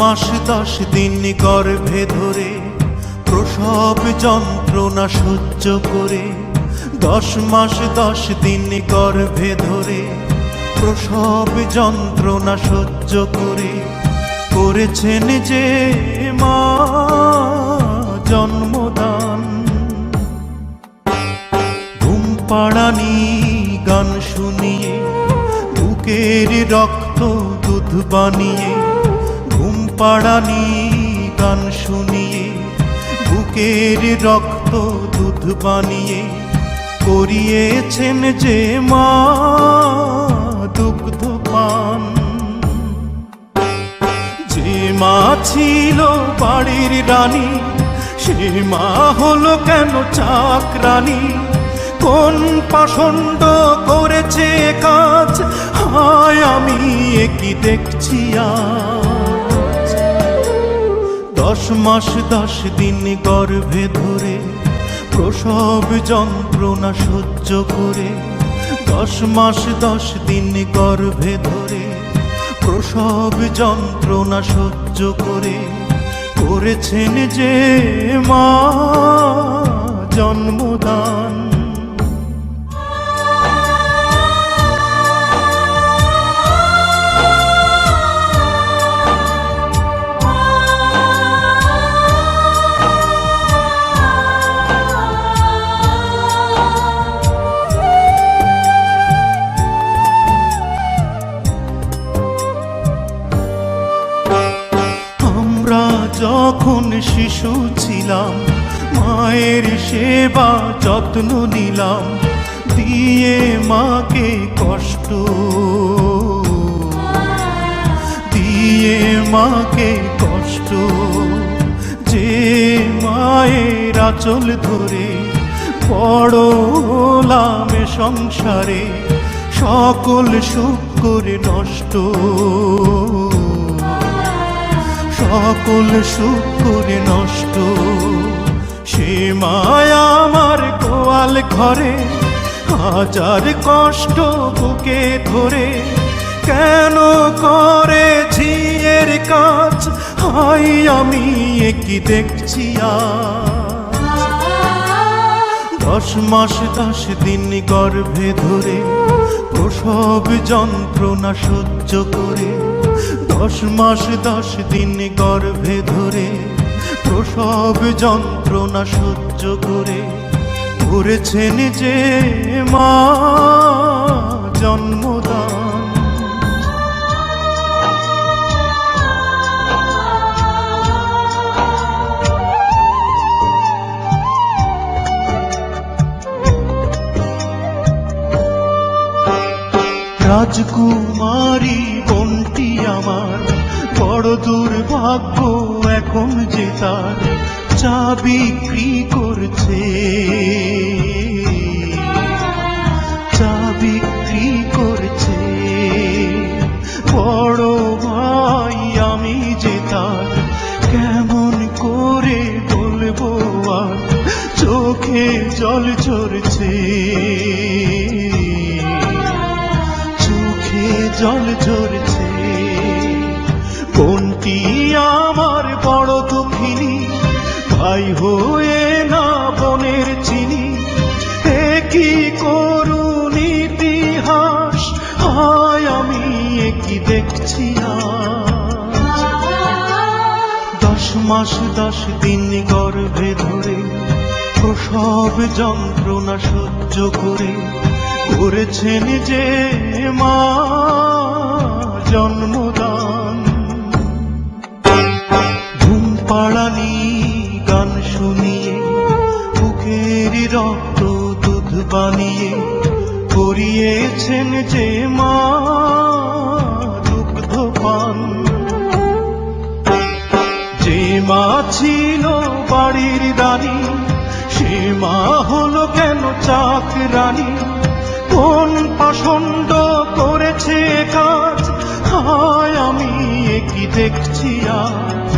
মাস দশ দিন গর্ভে ধরে প্রসব যন্ত্রণা সহ্য করে দশ মাস দশ দিন গর্ভে ধরে প্রসব যন্ত্রণা সহ্য করে করেছেন যে মা জন্মদান। ঘুম পাড়ানি গান শুনিয়ে বুকের রক্ত দুধ বানিয়ে পাড়ানি গান শুনিয়ে, বুকের রক্ত দুধ বানিয়ে করিয়েছেন যে মা দুগ্ধ পান। যে মা ছিল বাড়ির রানী, সে মা হলো কেন চাকরানী? কোন পাষণ্ড করেছে কাজ? হায়, আমি কি দেখছি আজ? দশ মাস, দশ দিন গর্ভে ধরে প্রসব যন্ত্রণা সহ্য করে দশ মাস, দশ দিন গর্ভে ধরে প্রসব যন্ত্রণা সহ্য করে করেছেন যে মা জন্মদান। যখন শিশু ছিলাম, মায়ের সেবা যত্ন নিলাম, দিয়ে মাকে কষ্ট দিয়ে মাকে কষ্ট যে মায়ের আচল ধরে পড়লামে সংসারে, সকল সুখ করে নষ্ট সকল সুখ করে নষ্ট। সে মায়া আমার গোয়াল ঘরে, হাজার কষ্ট বুকে ধরে। কেন করে ঝিয়ের কাজ? হাই আমি কি দেখছি দশ মাস, দশ দিন গর্ভে ধরে, প্রসব যন্ত্রণা সহ্য করে। দশ মাস দশ দিন গর্ভে ধরে প্রসব যন্ত্রণা সহ্য করে করেছেন যে মা জন্মদান। রাজকুমারী বন্টি আমার। বড় দুর্ভাগ্য এখন যে তার চা বিক্রি করছে। চা বিক্রি করছে। বড় ভাই আমি যে তার, কেমন করে বলব আর? চোখে জল ঝরছে। জল ঝরছে। কোনটি আমার বড় দুঃখিনী? ভাই হয়ে না বনের চিনি। কি করুন ইতিহাস? হায় আমি কি দেখছি দশ মাস, দশ দিন গর্ভে ধরে প্রসব যন্ত্রণা সহ্য করে করেছেন যে মা জন্মদান। ঘুম পাড়ানি গান শুনিয়ে, বুকের রক্ত দুধ বানিয়ে করিয়েছেন যে মা দুগ্ধ যে মা ছিল বাড়ির রানী সে মা হলো কেন চাক রানী কোন পছন্দ করেছে কাজ হয় আমি কি দেখছি আজ।